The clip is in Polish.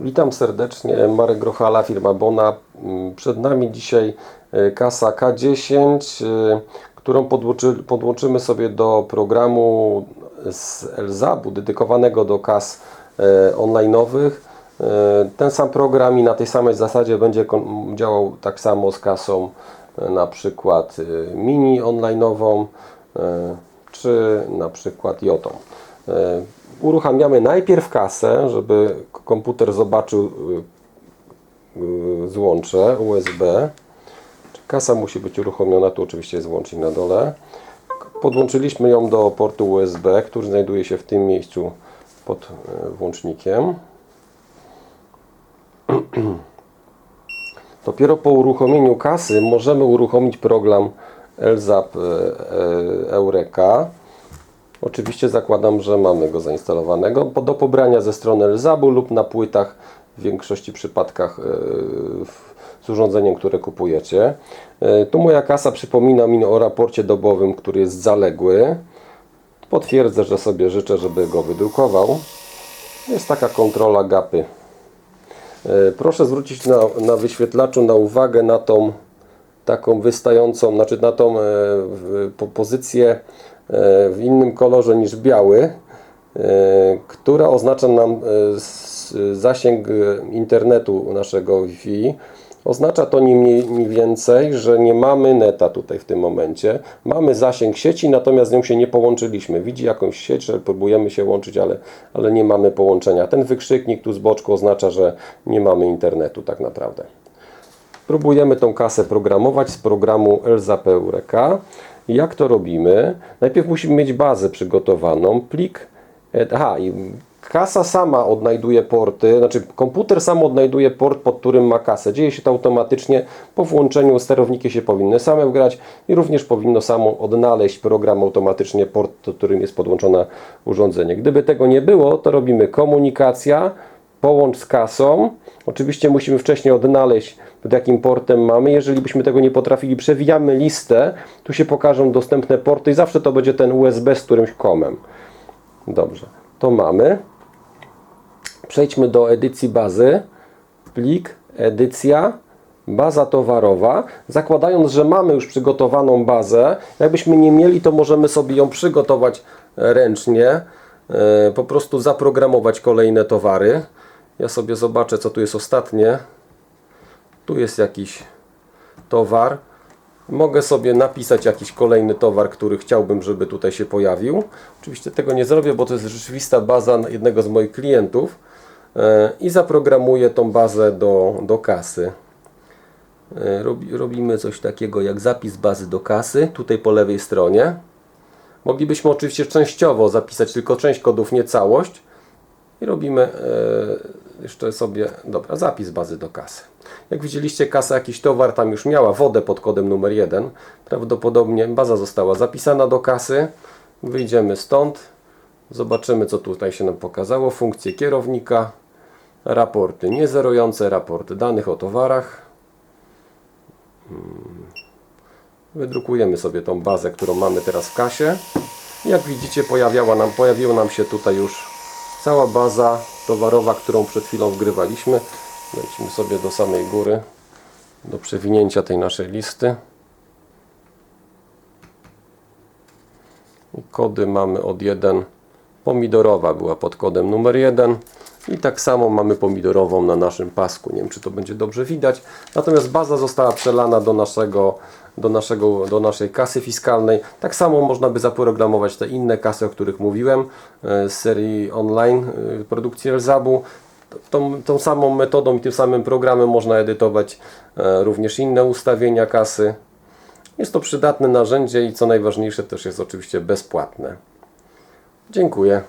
Witam serdecznie, Marek Grochala, firma Bona. Mm, Przed nami dzisiaj e, kasa K10, e, którą podłączy, podłączymy sobie do programu z Elzabu dedykowanego do kas e, online'owych. Ten sam program i na tej samej zasadzie będzie działał tak samo z kasą na przykład mini online'ową czy na przykład Jotą. Uruchamiamy najpierw kasę, żeby komputer zobaczył y, y, złącze USB. Kasa musi być uruchomiona, tu oczywiście jest łącznik na dole. Podłączyliśmy ją do portu USB, który znajduje się w tym miejscu pod y, włącznikiem. Dopiero po uruchomieniu kasy możemy uruchomić program LZAP Eureka. Oczywiście zakładam, że mamy go zainstalowanego do pobrania ze strony LZAB-u lub na płytach w większości przypadkach e, z urządzeniem, które kupujecie. E, Tu moja kasa przypomina mi o raporcie dobowym, który jest zaległy. Potwierdzę, że sobie życzę, żeby go wydrukował. Jest taka kontrola gapy. E, Proszę zwrócić na, na wyświetlaczu na uwagę na tą taką wystającą, znaczy na tą pozycję w innym kolorze niż biały, e, która oznacza nam e, zasięg e, internetu naszego Wi-Fi. Oznacza to nie mniej, więcej, że nie mamy neta tutaj w tym momencie. Mamy zasięg sieci, natomiast z nią się nie połączyliśmy. Widzi jakąś sieć, że próbujemy się łączyć, ale, ale nie mamy połączenia. Ten wykrzyknik tu z boczku oznacza, że nie mamy internetu tak naprawdę. Próbujemy tą kasę programować z programu LZAP Eureka. Jak to robimy? Najpierw musimy mieć bazę przygotowaną, plik. e, Aha, i kasa sama odnajduje porty, znaczy komputer sam odnajduje port, pod którym ma kasę. Dzieje się to automatycznie. Po włączeniu sterowniki się powinny same wgrać i również powinno samo odnaleźć program automatycznie port, do którym jest podłączone urządzenie. Gdyby tego nie było, to robimy komunikacja, połącz z kasą. Oczywiście musimy wcześniej odnaleźć, pod jakim portem mamy. Jeżeli byśmy tego nie potrafili, przewijamy listę. Tu się pokażą dostępne porty i zawsze to będzie ten USB z którymś komem. Dobrze, to mamy. Przejdźmy do edycji bazy. Plik, edycja, baza towarowa. Zakładając, że mamy już przygotowaną bazę, jakbyśmy nie mieli, to możemy sobie ją przygotować ręcznie. E, Po prostu zaprogramować kolejne towary. Ja sobie zobaczę, co tu jest ostatnie. Tu jest jakiś towar. Mogę sobie napisać jakiś kolejny towar, który chciałbym, żeby tutaj się pojawił. Oczywiście tego nie zrobię, bo to jest rzeczywista baza jednego z moich klientów. E, I zaprogramuję tą bazę do, do kasy. E, Robi, robimy coś takiego jak zapis bazy do kasy, tutaj po lewej stronie. Moglibyśmy oczywiście częściowo zapisać tylko część kodów, nie całość. I robimy e, jeszcze sobie, dobra, zapis bazy do kasy. Jak widzieliście, kasa jakiś towar tam już miała wodę pod kodem numer 1. Prawdopodobnie baza została zapisana do kasy. Wyjdziemy stąd. Zobaczymy, co tutaj się nam pokazało. Funkcje kierownika, raporty niezerujące, raporty danych o towarach. Hmm. Wydrukujemy sobie tą bazę, którą mamy teraz w kasie. Jak widzicie, pojawiała nam, pojawiła nam się tutaj już cała baza towarowa, którą przed chwilą wgrywaliśmy. Lecimy sobie do samej góry, do przewinięcia tej naszej listy. I kody mamy od 1. Pomidorowa była pod kodem numer 1. I tak samo mamy pomidorową na naszym pasku. Nie wiem, czy to będzie dobrze widać. Natomiast baza została przelana do, naszego, do, naszego, do naszej kasy fiskalnej. Tak samo można by zaprogramować te inne kasy, o których mówiłem e, z serii online e, produkcji Elzabu. Tą, tą samą metodą i tym samym programem można edytować e, również inne ustawienia kasy. Jest to przydatne narzędzie i co najważniejsze też jest oczywiście bezpłatne. Dziękuję.